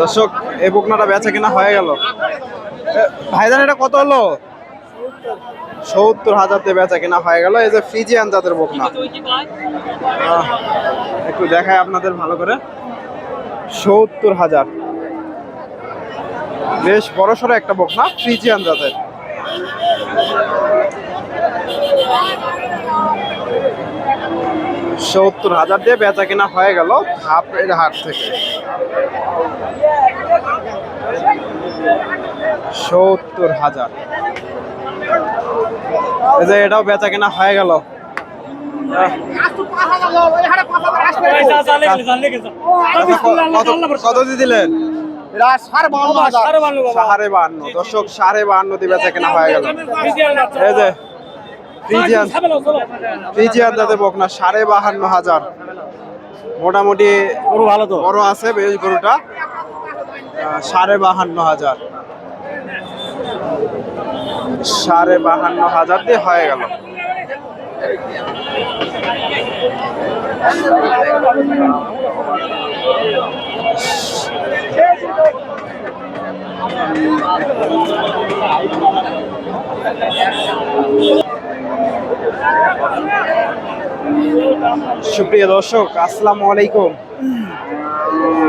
দর্শক, এই বকনাটা বেচা কিনা হয়ে গেল। ভাইজান, এটা কত হলো? সত্তর হাজারতে বেচা কিনা হয়ে গেল। এই যে ফ্রিজিয়ান জাতের বকনা। একটু দেখায় আপনাদের ভালো করে। সত্তর হাজার। বেশ বড় সড়ো একটা বকনা, ফ্রিজিয়ান জাতের। সত্তর হাজার দিয়ে বেচা কিনা হয়ে গেল ধাপের হাট থেকে। সত্তর হাজার। এই যে এটাও বেচা কিনা হয়ে গেল। কত- দিলেন? সাড়ে দর্শক সাড়ে বাহান্ন দিয়ে বেচা কেনা হয়ে গেল। এই যে ফ্রিজিয়ান ফ্রিজিয়ান যাতে বকনা সাড়ে বাহান্ন হাজার। মোটামুটি গরু ভালো তো? বড় আছে বেশ গরুটা। সাড়ে বাহান্ন হাজার। সাড়ে বাহান্ন হাজার দিয়ে হয়ে গেল। সুপ্রিয় দর্শক, আসসালামু আলাইকুম।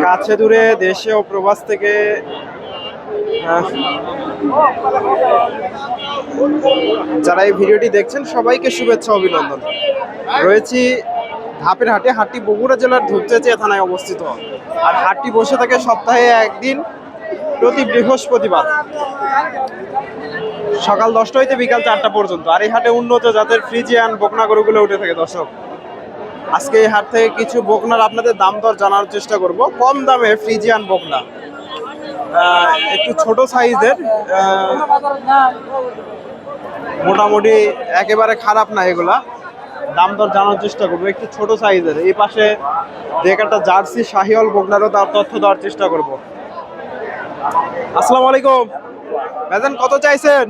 কাছে দূরে দেশে ও প্রবাস থেকে যারা এই ভিডিওটি দেখছেন, সবাইকে শুভেচ্ছা, অভিনন্দন। রয়েছি ধাপের হাটে, হাটটি বগুড়া জেলার ধূপচাচিয়া থানায় অবস্থিত। আর হাটটি বসে থাকে সপ্তাহে একদিন প্রতি বৃহস্পতিবার। সকাল দশটা হইতে বিকাল চারটা পর্যন্ত। আর এই হাটে উন্নত জাতের ফ্রিজিয়ান বকনা গরুগুলো উঠে থাকে, দর্শক। আজকে এই হাট থেকে কিছু বকনার আপনাদের দাম দর জানার চেষ্টা করব। কম দামে ফ্রিজিয়ান বকনা। একটু ছোট সাইজের মোটামুটি একেবারে খারাপ না এগুলা। দাম দর জানার চেষ্টা করব, একটু ছোট সাইজের। এই পাশে দেখ একটা জার্সি শাহিওয়াল বকনারও তার তথ্য দেওয়ার চেষ্টা করব। আসসালামু আলাইকুম। ভাইজান কত চাইছেন?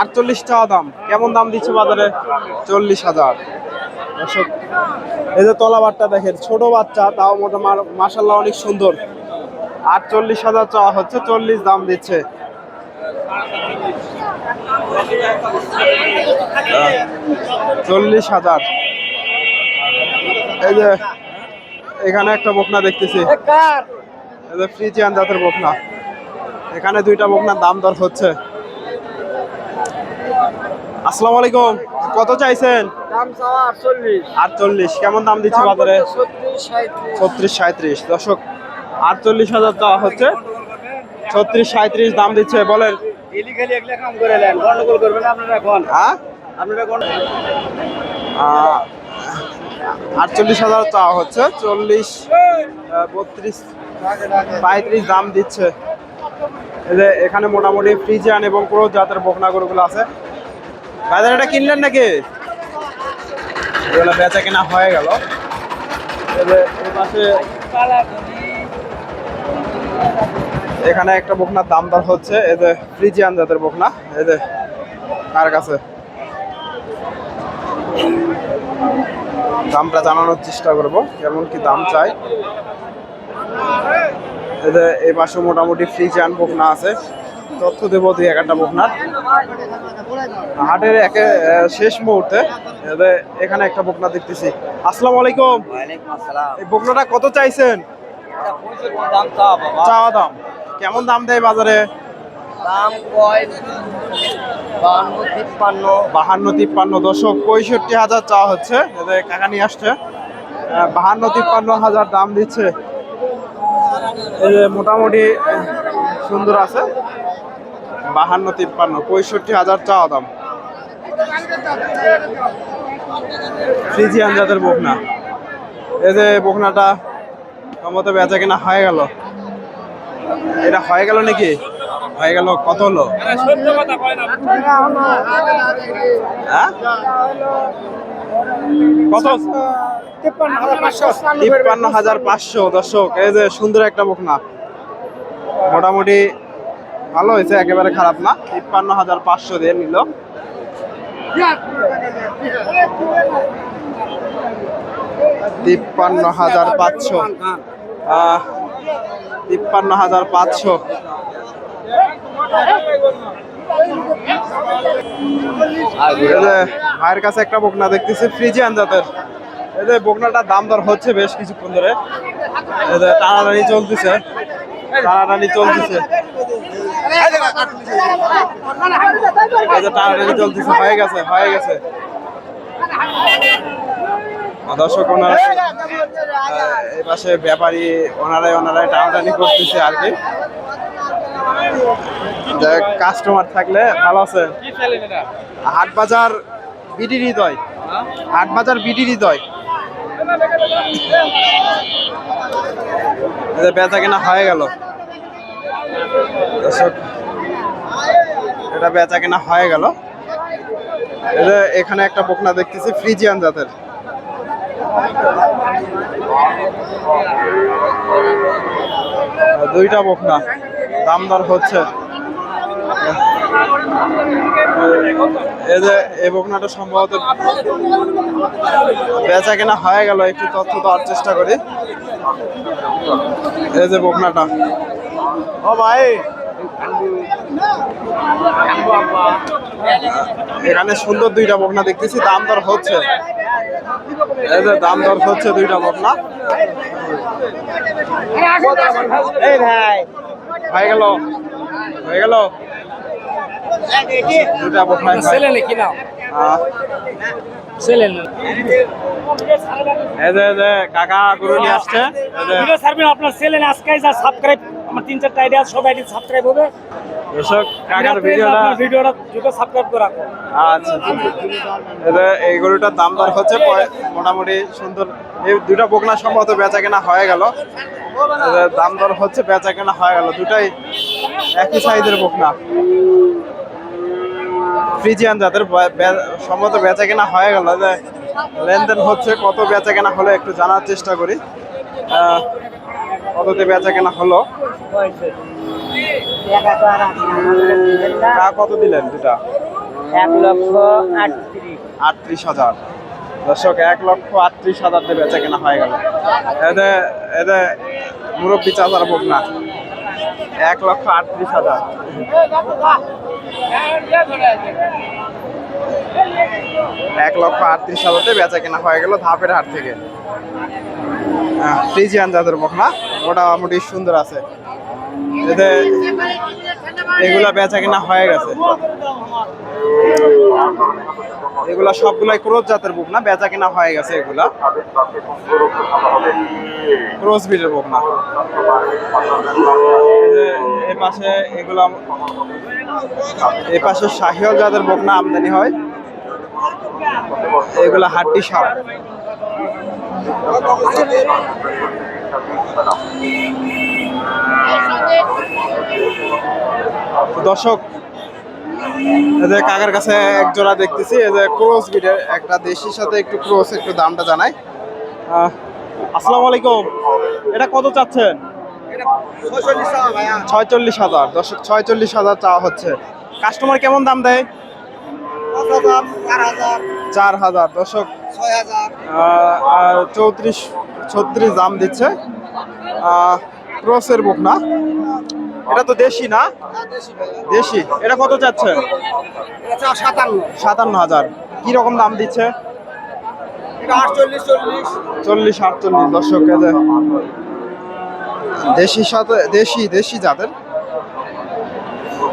আটচল্লিশ টাকা দাম। কেমন দাম দিচ্ছে বাজারে? চল্লিশ হাজার। এই যে তলাবারটা দেখেন ছোট বাচ্চা তাও মোটা মাসাল্লাহ অনেক সুন্দর। আটচল্লিশ হাজার চাওয়া হচ্ছে চল্লিশ দাম দিচ্ছে। চল্লিশ হাজার। এই যে এখানে একটা বকনা দেখতেছি। এই যে ফ্রিজিয়ান জাতের বকনা। এখানে দুইটা বকনার দাম দর হচ্ছে। আসসালামু আলাইকুম কত চাইছেন? আটচল্লিশ। কেমন দাম দিচ্ছে বাজারে? ছত্রিশ সাঁত্রিশ দশক আটচল্লিশ হাজার দেওয়া হচ্ছে। ছত্রিশ সাঁত্রিশ দাম দিচ্ছে বলেন। ইলিগালি এগুলো কাম করে নেন গন্ডগোল করবেন আপনারা এখন। হ্যাঁ? আটচল্লিশ হাজার চাওয়া হচ্ছে চল্লিশ বত্রিশ পঁয়ত্রিশ দাম দিচ্ছে। এখানে মোটামুটি ফ্রিজিয়ান এবং ক্রোজ জাতের বকনা গরুগুলো আছে। বাজার এটা কিনলেন নাকি? এগুলো বেচা কেনা হয়ে গেল। এখানে একটা বকনার দাম দর হচ্ছে। এই যে ফ্রিজিয়ান জাতের বকনা। এই যে কার কাছে? দামটা জানানোর চেষ্টা করব, কেমন কি দাম চাই। এই পাশে মোটামুটি ফ্রিজিয়ান বকনা আছে। তথ্য দেবো দুই একটা বকনার। হাটের একে শেষ মুহূর্তে। এখানে একটা বকনা দেখতেছি। আসসালামু আলাইকুম। এই বকনাটা কত চাইছেন? চাওয়া দাম। কেমন দাম দেয় বাজারে? দাম কয়? বান্ন তিপ্পান্ন। বাহান্ন তিপ্পান্ন। দশক পঁয়ষট্টি হাজার চাওয়া হচ্ছে। কাকা নিয়ে আসছে। বাহান্ন তিপ্পান্ন হাজার দাম দিচ্ছে। মোটামুটি সুন্দর আছে। বাহান্ন, তিপ্পান্ন, পঁয়ষট্টি হাজার চাওয়া দাম। ফ্রিজিয়ান জাতের বকনা। এই যে বকনাটা সম্ভবত বেচা কিনা হয়ে গেল। এটা হয়ে গেল নাকি? হয়ে গেল কত হলো? হ্যাঁ? কত? তিপ্পান্ন হাজার পাঁচশো। দর্শক, এই যে সুন্দর একটা বকনা। মোটামুটি ভালো হয়েছে, একেবারে খারাপ না। তিপ্পান্ন হাজার পাঁচশো দিয়ে নিল। তিপ্পান্ন হাজার পাঁচশো। তিপ্পান্ন হাজার পাঁচশো। ভাইয়ের কাছে একটা বকনা দেখতেছি, ফ্রিজিয়ান জাতের। এই যে বকনাটার দাম দর হচ্ছে বেশ কিছুক্ষণ ধরে। যে টানাটানি চলতেছে। টানাটানি চলতেছে। টানাটানি চলতেছে হয়ে গেছে হয়ে গেছে। দর্শক ওনারা এই পাশে ব্যাপারী ওনারাই ওনারাই টানাটানি করতেছে আর কি। কাস্টমার থাকলে ভালো আছে। হাট বাজার বিডি হৃদয়। হাট বাজার বিডি হৃদয়। বেচা কেনা হয়ে গেল। এটা বেচা কেনা হয়ে গেল। এখানে একটা বকনা দেখতেছি, ফ্রিজিয়ান জাতের। দুইটা বকনা, দাম দর হচ্ছে। এই যে এই বকনাটা সম্ভবত বেচা কেনা হয়ে গেল একটু তথ্য দেওয়ার চেষ্টা করি। এই যে বকনাটা। ও ভাই। এখানে সুন্দর দুইটা বকনা দেখতেছি দাম দর হচ্ছে। এই যে দাম দর হচ্ছে দুইটা বকনা। এই ভাই। হয়ে গেল। হয়ে গেল। দুটা ছেলে নাকি না? ছেলে এই যে যে কাকা গরু নিয়ে আসছে। ভিডিও আপনার ছেলে আজকে যা সাবস্ক্রাইব আমার তিন চারটা আইডিয়া সব আইডি সাবস্ক্রাইব হবে। দর্শক কাকার ভিডিওটা ভিডিওটা দুটো সাবস্ক্রাইব করে রাখো আচ্ছা এই এই গরুটার দাম দর হচ্ছে মোটামুটি সুন্দর। এই দুটা বকনা সম্ভবত বেচা কেনা হয়ে গেল। দাম দর হচ্ছে বেচা কেনা হয়ে গেল। দুটাই একই সাইজের বকনা। ফ্রিজিয়ান বে- সম্ভবত বেচা কেনা হয়ে গেল যে লেনদেন হচ্ছে কত বেচা কেনা হলো একটু জানার চেষ্টা করি। কততে বেচা কেনা হলো কত দিলেন দুটা? এক লক্ষ আটত্রিশ। হাজার। দর্শক এক লক্ষ আটত্রিশ হাজার দিয়ে বেচা কেনা হয়ে গেল। এতে এতে মুরব্বী চাচার বুক না। এক লক্ষ আটত্রিশ হাজার। এক লক্ষ আটত্রিশ হাজারতে বেচা কেনা হয়ে গেল ধাপের হাট থেকে। ফ্রিজিয়ান জাতের বকনা মোটামুটি সুন্দর আছে। এতে এগুলা বেচা কেনা হয়ে গেছে। এগুলা সবগুলাই ক্রোজ জাতের বুক না? বেচা কেনা হয়ে গেছে এগুলা। ক্রোজ বিটের বুক না? এ পাশে এগুলা এ পাশে শাহিওয়াল জাতের বুক না? আমদানি হয়। এগুলা হাড্ডি সার। দর্শক এই কাকার কাছে এক জোড়া দেখতেছি, এই যে ক্রস বিটের একটা দেশির সাথে একটু ক্রস, একটু দামটা জানাই। আসসালামু আলাইকুম। এটা কত চাচ্ছেন? ছয়চল্লিশ হাজার ছয়চল্লিশ হাজার হচ্ছে। কাস্টমার কেমন দাম দেয়? চার হাজার আর চৌত্রিশ, ছত্রিশ দাম দিচ্ছে। ক্রসের বুক না? এটা তো দেশি না? দেশি। এটা কত চাচ্ছেন? সাতান্ন। হাজার। কি রকম দাম দিচ্ছে? চল্লিশ। আটচল্লিশ। দর্শক যে সাথে দেশি দেশি জাতের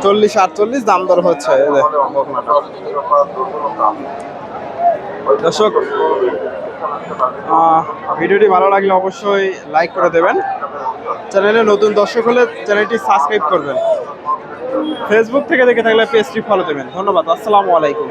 চল্লিশ আটচল্লিশ দাম দর হচ্ছে দর্শক ভিডিওটি ভালো লাগলে অবশ্যই লাইক করে দেবেন। চ্যানেলে নতুন দর্শক হলে চ্যানেলটি সাবস্ক্রাইব করবেন। ফেসবুক থেকে দেখে থাকলে পেজটি ফলো দেবেন। ধন্যবাদ। আসসালামু আলাইকুম।